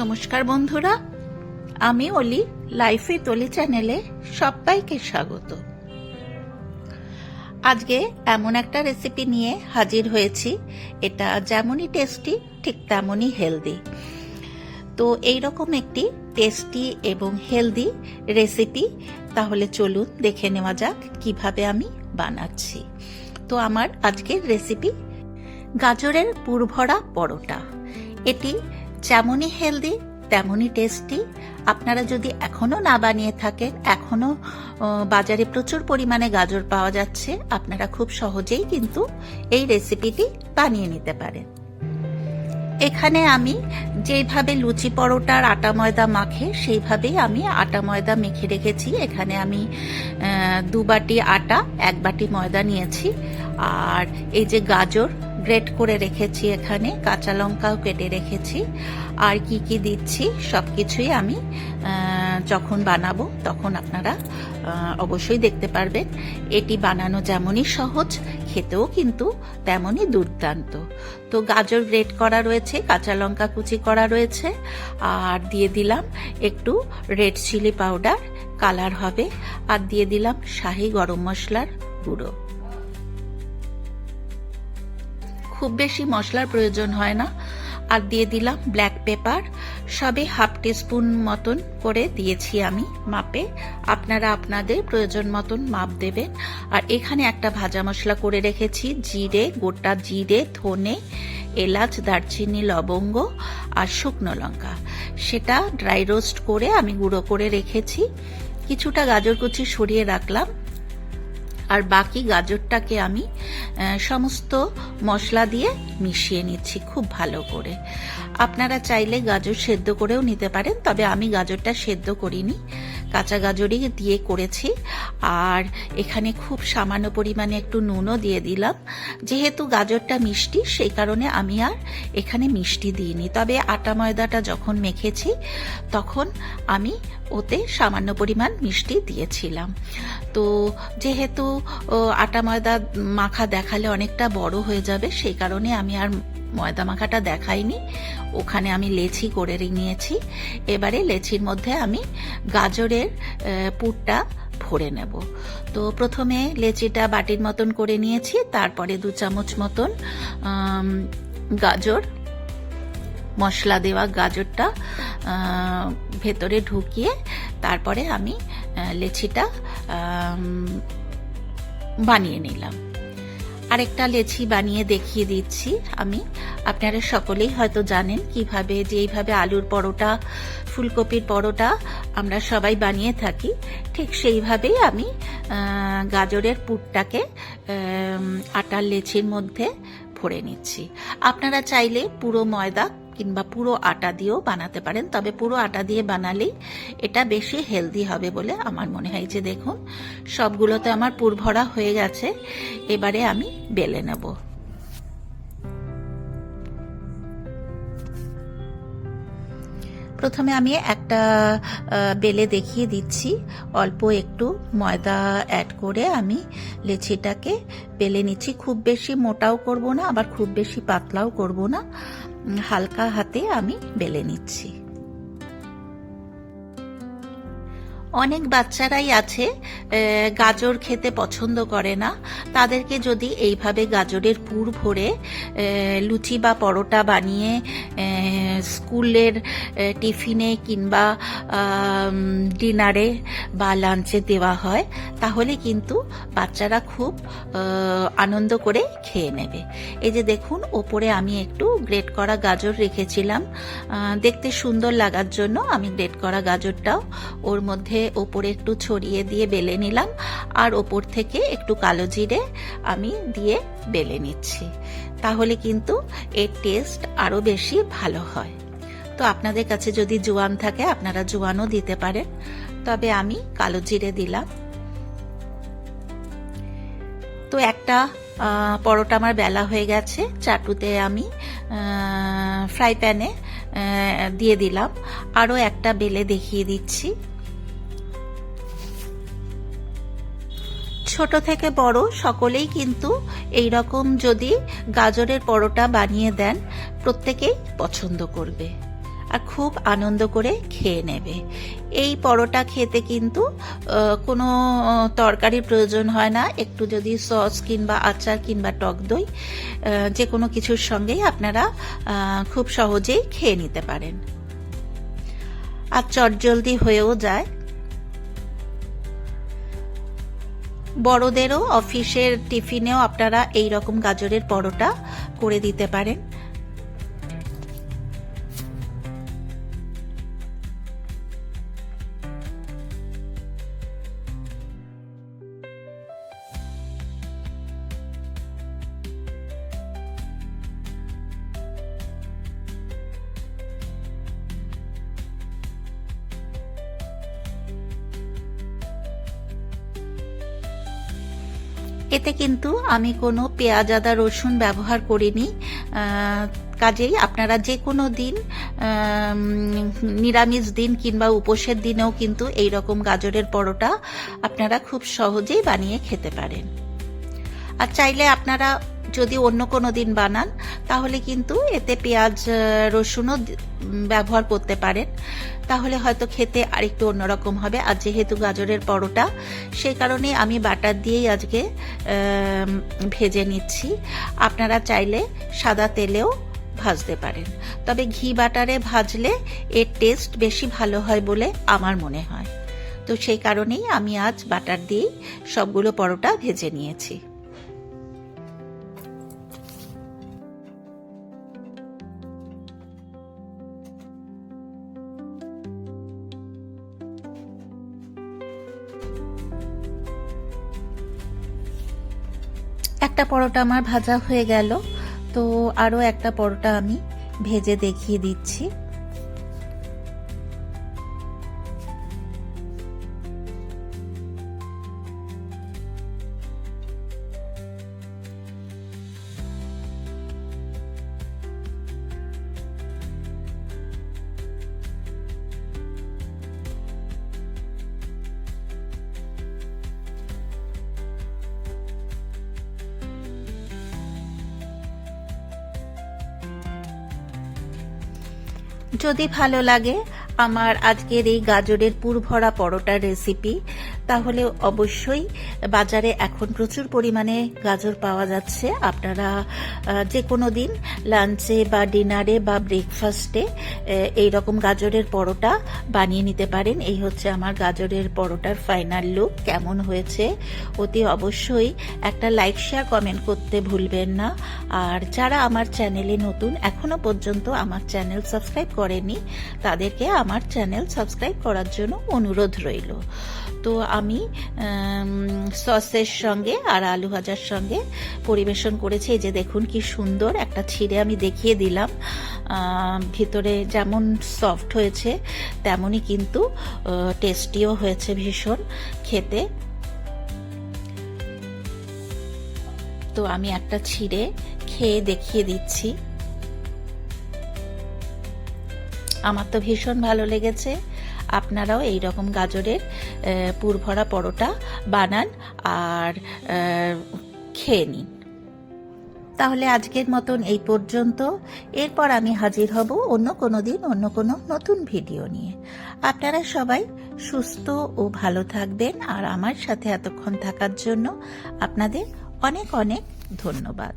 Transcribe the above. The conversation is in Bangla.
নমস্কার বন্ধুরা, আমি অলি লাইফে তলি চ্যানেলে সবাইকে স্বাগত। আজকে এমন একটা রেসিপি নিয়ে হাজির হয়েছি, এটা যেমনই টেস্টি ঠিক তেমনই হেলদি তো এই রকম একটি টেস্টি এবং হেলদি রেসিপি তাহলে চলুন দেখে নেওয়া যাক কীভাবে আমি বানাচ্ছি। তো আমার আজকের রেসিপি গাজরের পুরভরা পরোটা। এটি যেমনই হেলদি তেমনই টেস্টি আপনারা যদি এখনও না বানিয়ে থাকেন এখনও আহ, বাজারে প্রচুর পরিমাণে গাজর পাওয়া যাচ্ছে আপনারা খুব সহজেই কিন্তু এই রেসিপিটি বানিয়ে নিতে পারেন। এখানে আমি যেভাবে লুচি পরোটার আটা ময়দা মাখে সেইভাবেই আমি আটা ময়দা মেখে রেখেছি। এখানে আমি দু বাটি আটা এক বাটি ময়দা নিয়েছি। আর এই যে গাজর গ্রেট করে রেখেছি এখানে, কাঁচা লঙ্কাও কেটে রেখেছি। আর কি কি দিচ্ছি সব কিছুই আমি যখন বানাবো তখন আপনারা অবশ্যই দেখতে পারবেন। এটি বানানো যেমনই সহজ, খেতেও কিন্তু তেমনই দুর্দান্ত। তো গাজর গ্রেট করা রয়েছে, কাঁচা লঙ্কা কুচি করা রয়েছে, আর দিয়ে দিলাম একটু রেড চিলি পাউডার, কালার হবে। আর দিয়ে দিলাম শাহি গরম মশলার গুঁড়ো। খুব বেশি মশলার প্রয়োজন হয় না। আর দিয়ে দিলাম ব্ল্যাক পেপার সবে হাফ টিস্পুন মতন করে দিয়েছি আমি মাপে। আপনারা আপনাদের প্রয়োজন মতন মাপ দেবেন। আর এখানে একটা ভাজা মশলা করে রেখেছি। জিরে, গোটা জিরে, ধনে, এলাচ, দারচিনি, লবঙ্গ আর শুকনো লঙ্কা। সেটা ড্রাই রোস্ট করে আমি গুঁড়ো করে রেখেছি। কিছুটা গাজর কুচি সরিয়ে রাখলাম। আর বাকি গাজরটাকে আমি সমস্ত মশলা দিয়ে মিশিয়ে নিচ্ছি খুব ভালো করে। আপনারা চাইলে গাজর সেদ্ধ করেও নিতে পারেন, তবে আমি গাজরটা সেদ্ধ করিনি। কাঁচা গাজরই দিয়ে করেছি। আর এখানে খুব সামান্য পরিমাণে একটু নুনও দিয়ে দিলাম। যেহেতু গাজরটা মিষ্টি, সেই কারণে আমি আর এখানে মিষ্টি দিইনি। তবে আটা ময়দাটা যখন মেখেছি, তখন আমি ওতে সামান্য পরিমাণ মিষ্টি দিয়েছিলাম। তো যেহেতু আটা ময়দা মাখা দেখালে অনেকটা বড় হয়ে যাবে, সেই কারণে আমি আর ময়দা মাখাটা দেখাইনি। ওখানে আমি লেচি করে নিয়েছি। এবারে লেচির মধ্যে আমি গাজরের পুরটা ভরে নেব। তো প্রথমে লেচিটা বাটির মতন করে নিয়েছি, তারপরে দু চামচ মতন গাজর, মশলা দেওয়া গাজরটা ভেতরে ঢুকিয়ে তারপরে আমি লেচিটা বানিয়ে নিলাম। আরেকটা লেচি বানিয়ে দেখিয়ে দিচ্ছি আমি। আপনারা সকলেই হয়তো জানেন কীভাবে যেইভাবে আলুর পরোটা, ফুলকপির পরোটা আমরা সবাই বানিয়ে থাকি। ঠিক সেইভাবেই আমি গাজরের পুরটাকে আটার লেচির মধ্যে ভরে নিচ্ছি। আপনারা চাইলে পুরো ময়দা কিংবা পুরো আটা দিয়েও বানাতে পারেন। তবে পুরো আটা দিয়ে বানালেই এটা বেশি হেলদি হবে বলে আমার মনে হয়। যে দেখুন, সবগুলোতে আমার পুর ভরা হয়ে গেছে। এবারে আমি বেলে নেব। প্রথমে আমি একটা বেলে দেখিয়ে দিচ্ছি। অল্প একটু ময়দা অ্যাড করে আমি লেচিটাকে বেলে নিচ্ছি। খুব বেশি মোটাও করব না, আবার খুব বেশি পাতলাও করব না। হালকা হাতে আমি বেলে নিচ্ছি। অনেক বাচ্চারাই আছে গাজর খেতে পছন্দ করে না। তাদেরকে যদি এইভাবে গাজরের পুর ভরে লুচি বা পরোটা বানিয়ে স্কুলের টিফিনে কিংবা ডিনারে বা লাঞ্চে দেওয়া হয়, তাহলে কিন্তু বাচ্চারা খুব আনন্দ করে খেয়ে নেবে। এই যে দেখুন, ওপরে আমি একটু গ্রেট করা গাজর রেখেছিলাম। দেখতে সুন্দর লাগার জন্য আমি গ্রেট করা গাজরটাও ওর মধ্যে ওপরে একটু ছড়িয়ে দিয়ে বেলে নিলাম, আর ওপর থেকে একটু কালো জিরে আমি দিয়ে বেলে নিচ্ছি। তাহলে কিন্তু এর টেস্ট আরও বেশি ভালো হয়। তো আপনাদের কাছে যদি জোয়ান থাকে, আপনারা জোয়ানও দিতে পারেন। তবে আমি কালো জিরে দিলাম। তো একটা পরোটা আমার বেলা হয়ে গেছে। চাটুতে আমি ফ্রাই প্যানে দিয়ে দিলাম। আরও একটা বেলে দেখিয়ে দিচ্ছি। ছোট থেকে বড় সকলেই কিন্তু এই রকম যদি গাজরের পরোটা বানিয়ে দেন, প্রত্যেকেই পছন্দ করবে আর খুব আনন্দ করে খেয়ে নেবে। এই পরোটা খেতে কিন্তু কোনো তরকারির প্রয়োজন হয় না। একটু যদি সস কিংবা আচার কিংবা টক দই যে কোনো কিছুর সঙ্গেই আপনারা খুব সহজেই খেয়ে নিতে পারেন। আর চটজলদি হয়েও যায়। বড়দেরও অফিসের টিফিনেও আপনারা এই রকম গাজরের পরোটা করে দিতে পারেন। এতে কিন্তু আমি কোনো পেঁয়াজ, আদা, রসুন ব্যবহার করিনি। কাজেই আপনারা যে কোনো দিন নিরামিষ দিন কিংবা উপোসের দিনেও কিন্তু এই রকম গাজরের পরোটা আপনারা খুব সহজেই বানিয়ে খেতে পারেন। আর চাইলে আপনারা যদি অন্য কোনো দিন বানান, তাহলে কিন্তু এতে পেঁয়াজ রসুনও ব্যবহার করতে পারেন। তাহলে হয়তো খেতে আরেকটু অন্যরকম হবে। আর যেহেতু গাজরের পরোটা সেই কারণে আমি বাটার দিয়েই আজকে ভেজে নিচ্ছি। আপনারা চাইলে সাদা তেলেও ভাজতে পারেন। তবে ঘি বাটারে ভাজলে এর টেস্ট বেশি ভালো হয় বলে আমার মনে হয়। তো সেই কারণেই আমি আজ বাটার দিয়েই সবগুলো পরোটা ভেজে নিয়েছি। একটা পরোটা আমার ভাজা হয়ে গেল তো আরও একটা পরোটা আমি ভেজে দেখিয়ে দিচ্ছি। যদি ভালো লাগে আমার আজকের এই গাজরের পুরভরা পরোটার রেসিপি তাহলে অবশ্যই বাজারে এখন প্রচুর পরিমাণে গাজর পাওয়া যাচ্ছে। আপনারা যে কোনো দিন লাঞ্চে বা ডিনারে বা ব্রেকফাস্টে এই রকম গাজরের পরোটা বানিয়ে নিতে পারেন। এই হচ্ছে আমার গাজরের পরোটার ফাইনাল লুক কেমন হয়েছে অতি অবশ্যই একটা লাইক শেয়ার কমেন্ট করতে ভুলবেন না। আর যারা আমার চ্যানেলে নতুন, এখনও পর্যন্ত আমার চ্যানেল সাবস্ক্রাইব করেনি তাদেরকে আমার চ্যানেল সাবস্ক্রাইব করার জন্য অনুরোধ রইল। তো আমি সসের সঙ্গে আর আলু ভাজার সঙ্গে পরিবেশন করেছি। যে দেখুন কি সুন্দর একটা ছিঁড়ে আমি দেখিয়ে দিলাম। ভিতরে যেমন সফট হয়েছে, তেমনই কিন্তু টেস্টিও হয়েছে ভীষণ খেতে। তো আমি একটা ছিঁড়ে খেয়ে দেখিয়ে দিচ্ছি। আমার তো ভীষণ ভালো লেগেছে। আপনারাও এই রকম গাজরের পুরভরা পরোটা বানান আর খেয়ে নিন। তাহলে আজকের মতন এই পর্যন্ত। এরপর আমি হাজির হব অন্য কোনো দিন, অন্য কোনো নতুন ভিডিও নিয়ে। আপনারা সবাই সুস্থ ও ভালো থাকবেন আর আমার সাথে এতক্ষণ থাকার জন্য আপনাদের অনেক অনেক ধন্যবাদ।